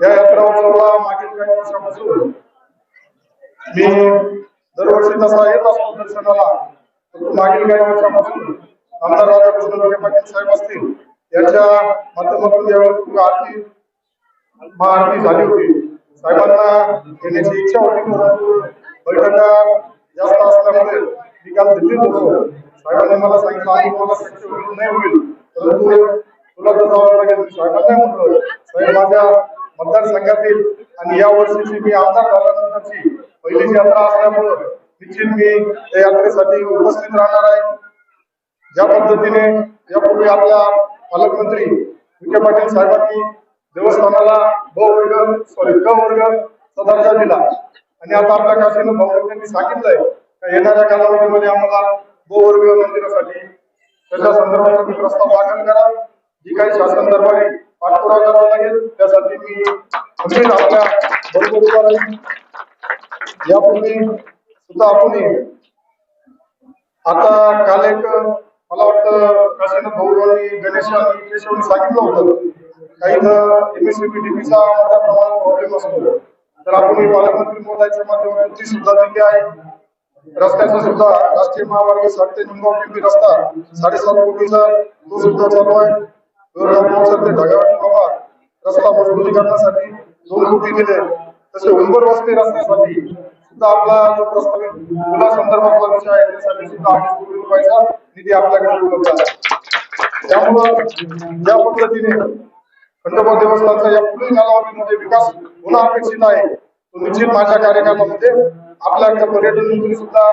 या प्रवासाला मागील काही वर्षापासून मी दरवर्षी तसा येत असतो दर्शनाला. मागील काही वर्षापासून आमदार राधाकृष्ण रोगे पाटील साहेब असतील यांच्या माध्यमातून यावेळी आरती महाआरती झाली होती. साहेबांना येण्याची इच्छा होती. परंतु बैठका जास्त असल्यामुळे मी काल दिल्लीत होतो. साहेबांनी मला सांगितलं आणि मला शक्य नाही होईल. परंतु तुला तर जावं लागेल. साहेबांना म्हटलं साहेब माझ्या मतदारसंघातील आणि या वर्षीची मी आमदार झाल्यानंतरची पहिलीच यात्रा असल्यामुळं निश्चित मी या यात्रेसाठी उपस्थित राहणार आहे. ज्या पद्धतीने यापूर्वी आपल्या पालकमंत्री विखे पाटील साहेबांनी देवस्थानाला ब वर्ग सॉरी क वर्ग दर्जा दिला. आणि आता आपल्या काशीनं भाऊ त्यांनी सांगितलंय का येणाऱ्या कालावधीमध्ये आम्हाला ब वर्ग मंदिरासाठी त्याच्या संदर्भात तुम्ही प्रस्ताव दाखल करा. जी काही शासन दरबारी पाठपुरा करावा लागेल. त्यासाठी मी खंबीर आपल्या बरोबर उभा राहील यापूर्वी सुद्धा आपण आता काल एक मला वाटतं काशीनाथ भाऊ आणि गणेश आणि केशवनी सांगितलं होतं. काही एमएससीबी डीपीचा मोठ्या प्रमाणात प्रॉब्लेम असतो. तर आपण पालकमंत्री महोदयाच्या माध्यमातून ती सुद्धा दिली आहे. रस्त्याचा सुद्धा राष्ट्रीय महामार्ग साठ ते निमगाव रस्ता साडेसात कोटीचा तो सुद्धा चालू आहे. गोरगाव ढगाळ बाबा रस्ता मजबूतीकरणासाठी दोन कोटी दिले. तसे उंबर वस्ती रस्त्यासाठी सुद्धा आपला जो प्रस्तावित मुला संदर्भातला विषय आहे त्यासाठी सुद्धा अडीच कोटी रुपयाचा निधी आपल्याकडे उपलब्ध आहे. त्यामुळं ज्या पद्धतीने खंडोबा देवस्थानचा या पुढील कालावधीमध्ये विकास होणं अपेक्षित आहे. तो निश्चित माझ्या कार्यक्रमामध्ये आपल्याकडे पर्यटन मंत्री सुद्धा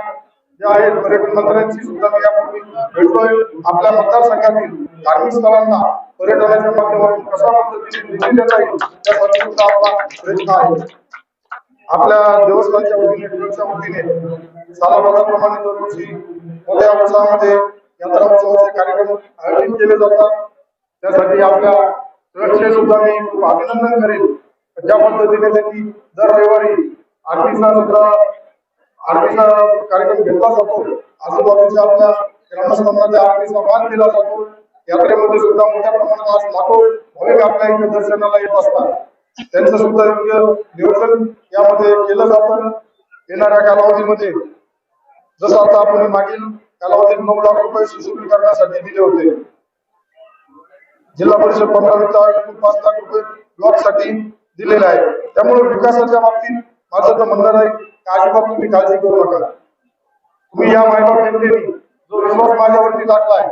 जे आहेत पर्यटन मंत्र्यांची सुद्धा मी यापूर्वी भेटतोय आपल्या मतदारसंघातील धार्मिक स्थळांना पर्यटनाच्या माध्यमातून कशा पद्धतीने आपला प्रयत्न आहे आपल्या देवस्थानच्या वतीने ट्रस्टच्या वतीने सालाबादाप्रमाणे दरवर्षी मोठ्या उत्साहामध्ये यात्रा उत्सवाचे कार्यक्रम आयोजित केले जातात त्यासाठी आपल्या ट्रस्टचे सुद्धा मी खूप अभिनंदन करेन. ज्या पद्धतीने त्यांनी दर रविवारी आरतीचा सुद्धा आरतीचा कार्यक्रम घेतला जातो आजूबाजूच्या आपल्या ग्रामस्थांना त्या आरतीचा मान दिला जातो. यात्रेमध्ये सुद्धा मोठ्या प्रमाणात आज लाखो भाविक आपल्या इथे दर्शनाला येत असतात. त्यांचं सुद्धा योग्य नियोजन यामध्ये केलं जातं. येणाऱ्या कालावधीमध्ये जसं आता आपण मागील कालावधीत नऊ लाख रुपये सुशोभीकरणासाठी दिले होते. जिल्हा परिषद पंधरा वित्त पाच लाख रुपये ब्लॉकसाठी दिलेले आहे त्यामुळे विकासाच्या बाबतीत माझं तर म्हणणं आहे की अजिबात तुम्ही काळजी करू नका. तुम्ही या मायबाप जनतेने जो विश्वास माझ्यावरती टाकलाय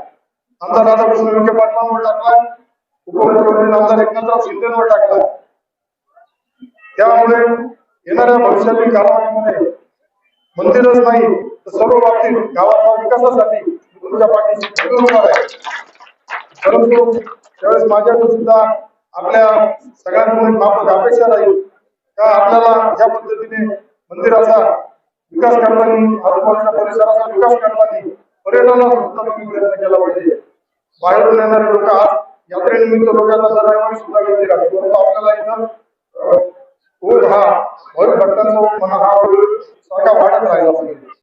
आमदार राधाकृष्ण विखे पाटलांवर टाकला उपमुख्यमंत्री आमदार एकनाथराव शिंदेवर टाकला. त्यामुळे येणाऱ्या भविष्यातील कालावधीमध्ये मंदिरच नाही तर सर्व बाबतीत गावाच्या विकासासाठी तुमच्या पाठीशी खंबीर होणार आहे परंतु त्यावेळेस माझ्याकडून सुद्धा आपल्या सगळ्यांकडून माफक अपेक्षा राहील का आपल्याला ज्या पद्धतीने मंदिराचा विकास करताना आजूबाजूच्या परिसराचा विकास करताना पर्यटनाला सुद्धा तुम्ही प्रयत्न केला पाहिजे? बाहेरून येणारे लोक आज यात्रेनिमित्त लोकांना दर रविवारी सुद्धा गर्दी राहते परंतु आपल्याला इथं अं, ओढ हा भर भक्तांचा ओढ म्हणा हा ओढ सारखा वाढत राहिला पाहिजे